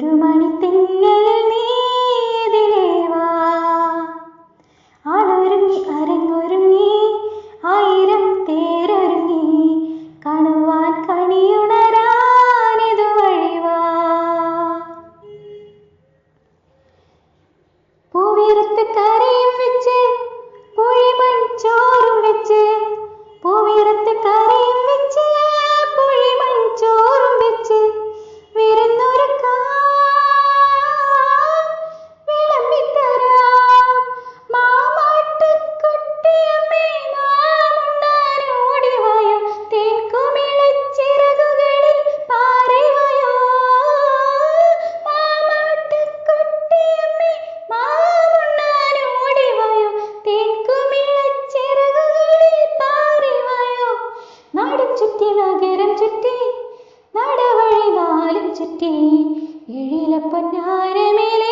to my നഗരം ചുറ്റി നടവഴി നാലും ചുറ്റി എഴിലപ്പൊന്നാരമേലെ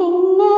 തെന്നൽ